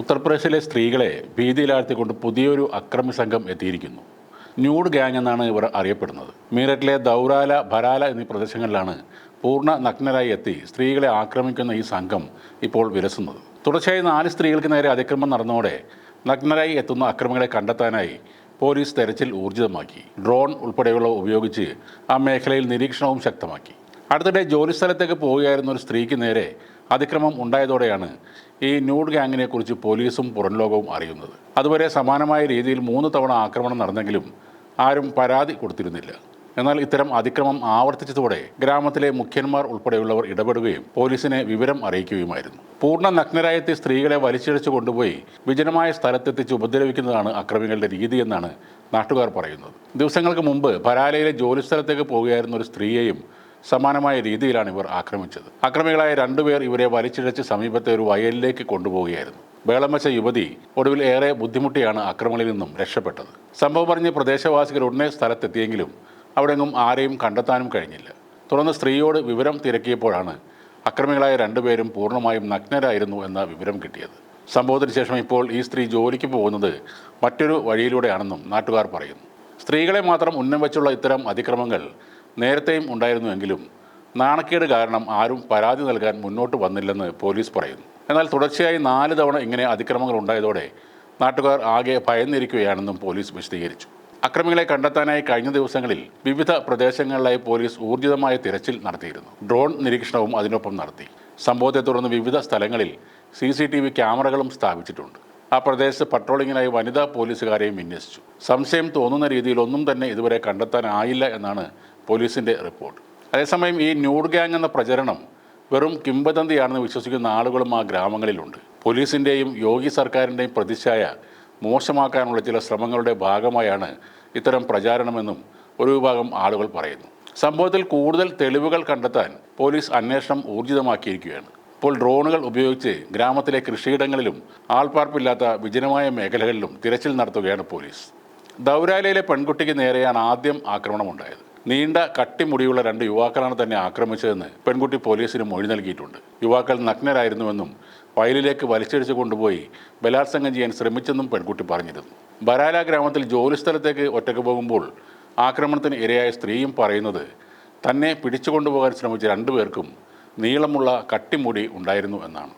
ഉത്തർപ്രദേശിലെ സ്ത്രീകളെ ഭീതിയിലാഴ്ത്തിക്കൊണ്ട് പുതിയൊരു അക്രമി സംഘം എത്തിയിരിക്കുന്നു. ന്യൂഡ് ഗ്യാങ് എന്നാണ് ഇവർ അറിയപ്പെടുന്നത്. മീററ്റിലെ ദൗരാല ഭരാല എന്നീ പ്രദേശങ്ങളിലാണ് പൂർണ നഗ്നരായി എത്തി സ്ത്രീകളെ ആക്രമിക്കുന്ന ഈ സംഘം ഇപ്പോൾ വിലസുന്നത്. തുടർച്ചയായി നാല് സ്ത്രീകൾക്ക് നേരെ അതിക്രമം നടന്നതോടെ നഗ്നരായി എത്തുന്ന അക്രമികളെ കണ്ടെത്താനായി പോലീസ് തെരച്ചിൽ ഊർജിതമാക്കി. ഡ്രോൺ ഉൾപ്പെടെയുള്ള ഉപയോഗിച്ച് ആ മേഖലയിൽ നിരീക്ഷണവും ശക്തമാക്കി. അടുത്തിടെ ജോലിസ്ഥലത്തേക്ക് പോവുകയായിരുന്ന ഒരു സ്ത്രീക്ക് നേരെ അതിക്രമം ഉണ്ടായതോടെയാണ് ഈ ന്യൂഡ് ഗാങ്ങിനെക്കുറിച്ച് കുറിച്ച് പോലീസും പുറംലോകവും അറിയുന്നത്. അതുവരെ സമാനമായ രീതിയിൽ മൂന്ന് തവണ ആക്രമണം നടന്നെങ്കിലും ആരും പരാതി കൊടുത്തിരുന്നില്ല. എന്നാൽ ഇത്തരം അതിക്രമം ആവർത്തിച്ചതോടെ ഗ്രാമത്തിലെ മുഖ്യന്മാർ ഉൾപ്പെടെയുള്ളവർ ഇടപെടുകയും പോലീസിനെ വിവരം അറിയിക്കുകയുമായിരുന്നു. പൂർണ നഗ്നരായെത്തി സ്ത്രീകളെ വലിച്ചിഴച്ചു കൊണ്ടുപോയി വിജനമായ സ്ഥലത്തെത്തിച്ച് ഉപദ്രവിക്കുന്നതാണ് അക്രമികളുടെ രീതിയെന്നാണ് നാട്ടുകാർ പറയുന്നത്. ദിവസങ്ങൾക്ക് മുമ്പ് പരാലയിലെ ജോലിസ്ഥലത്തേക്ക് പോവുകയായിരുന്ന ഒരു സ്ത്രീയെയും സമാനമായ രീതിയിലാണ് ഇവർ ആക്രമിച്ചത്. അക്രമികളായ രണ്ടുപേർ ഇവരെ വലിച്ചിഴച്ച് സമീപത്തെ ഒരു വയലിലേക്ക് കൊണ്ടുപോവുകയായിരുന്നു. ബേളം വെച്ച യുവതി ഒടുവിൽ ഏറെ ബുദ്ധിമുട്ടിയാണ് അക്രമങ്ങളിൽ നിന്നും രക്ഷപ്പെട്ടത്. സംഭവം പറഞ്ഞ് പ്രദേശവാസികൾ ഉടനെ സ്ഥലത്തെത്തിയെങ്കിലും അവിടെങ്ങും ആരെയും കണ്ടെത്താനും കഴിഞ്ഞില്ല. തുടർന്ന് സ്ത്രീയോട് വിവരം തിരക്കിയപ്പോഴാണ് അക്രമികളായ രണ്ടുപേരും പൂർണമായും നഗ്നരായിരുന്നു എന്ന വിവരം കിട്ടിയത്. സംഭവത്തിന് ശേഷം ഇപ്പോൾ ഈ സ്ത്രീ ജോലിക്ക് പോകുന്നത് മറ്റൊരു വഴിയിലൂടെയാണെന്നും നാട്ടുകാർ പറയുന്നു. സ്ത്രീകളെ മാത്രം ഉന്നം വെച്ചുള്ള ഇത്തരം അതിക്രമങ്ങൾ നേരത്തെയും ഉണ്ടായിരുന്നുവെങ്കിലും നാണക്കേട് കാരണം ആരും പരാതി നൽകാൻ മുന്നോട്ട് വന്നില്ലെന്ന് പോലീസ് പറയുന്നു. എന്നാൽ തുടർച്ചയായി നാല് തവണ ഇങ്ങനെ അതിക്രമങ്ങൾ ഉണ്ടായതോടെ നാട്ടുകാർ ആകെ ഭയന്നിരിക്കുകയാണെന്നും പോലീസ് വിശദീകരിച്ചു. അക്രമികളെ കണ്ടെത്താനായി കഴിഞ്ഞ ദിവസങ്ങളിൽ വിവിധ പ്രദേശങ്ങളിലായി പോലീസ് ഊർജിതമായ തിരച്ചിൽ നടത്തിയിരുന്നു. ഡ്രോൺ നിരീക്ഷണവും അതിനൊപ്പം നടത്തി. സംഭവത്തെ തുടർന്ന് വിവിധ സ്ഥലങ്ങളിൽ സി സി ടി വി ക്യാമറകളും സ്ഥാപിച്ചിട്ടുണ്ട്. ആ പ്രദേശത്ത് പട്രോളിങ്ങിനായി വനിതാ പോലീസുകാരെയും വിന്യസിച്ചു. സംശയം തോന്നുന്ന രീതിയിൽ ഒന്നും തന്നെ ഇതുവരെ കണ്ടെത്താനായില്ല എന്നാണ് പോലീസിന്റെ റിപ്പോർട്ട്. അതേസമയം ഈ ന്യൂഡ് ഗ്യാങ് എന്ന പ്രചരണം വെറും കിംബദന്തിയാണെന്ന് വിശ്വസിക്കുന്ന ആളുകളും ആ ഗ്രാമങ്ങളിലുണ്ട്. പോലീസിന്റെയും യോഗി സർക്കാരിന്റെയും പ്രതിച്ഛായ മോശമാക്കാനുള്ള ചില ശ്രമങ്ങളുടെ ഭാഗമായാണ് ഇത്തരം പ്രചാരണമെന്നും ഒരു വിഭാഗം ആളുകൾ പറയുന്നു. സംഭവത്തിൽ കൂടുതൽ തെളിവുകൾ കണ്ടെത്താൻ പോലീസ് അന്വേഷണം ഊർജിതമാക്കിയിരിക്കുകയാണ്. ഇപ്പോൾ ഡ്രോണുകൾ ഉപയോഗിച്ച് ഗ്രാമത്തിലെ കൃഷിയിടങ്ങളിലും ആൾപ്പാർപ്പില്ലാത്ത വിജനമായ മേഖലകളിലും തിരച്ചിൽ നടത്തുകയാണ് പോലീസ്. ദൗരാലയിലെ പെൺകുട്ടിക്ക് നേരെയാണ് ആദ്യം ആക്രമണമുണ്ടായത്. നീണ്ട കട്ടിമുടിയുള്ള രണ്ട് യുവാക്കളാണ് തന്നെ ആക്രമിച്ചതെന്ന് പെൺകുട്ടി പോലീസിന് മൊഴി നൽകിയിട്ടുണ്ട്. യുവാക്കൾ നഗ്നരായിരുന്നുവെന്നും വയലിലേക്ക് വലിച്ചടിച്ചു കൊണ്ടുപോയി ബലാത്സംഗം ചെയ്യാൻ ശ്രമിച്ചെന്നും പെൺകുട്ടി പറഞ്ഞിരുന്നു. ബരാല ഗ്രാമത്തിൽ ജോലിസ്ഥലത്തേക്ക് ഒറ്റയ്ക്ക് പോകുമ്പോൾ ആക്രമണത്തിന് ഇരയായ സ്ത്രീയും പറയുന്നത് തന്നെ പിടിച്ചുകൊണ്ടുപോകാൻ ശ്രമിച്ച രണ്ടുപേർക്കും നീളമുള്ള കട്ടിമുടി ഉണ്ടായിരുന്നു എന്നാണ്.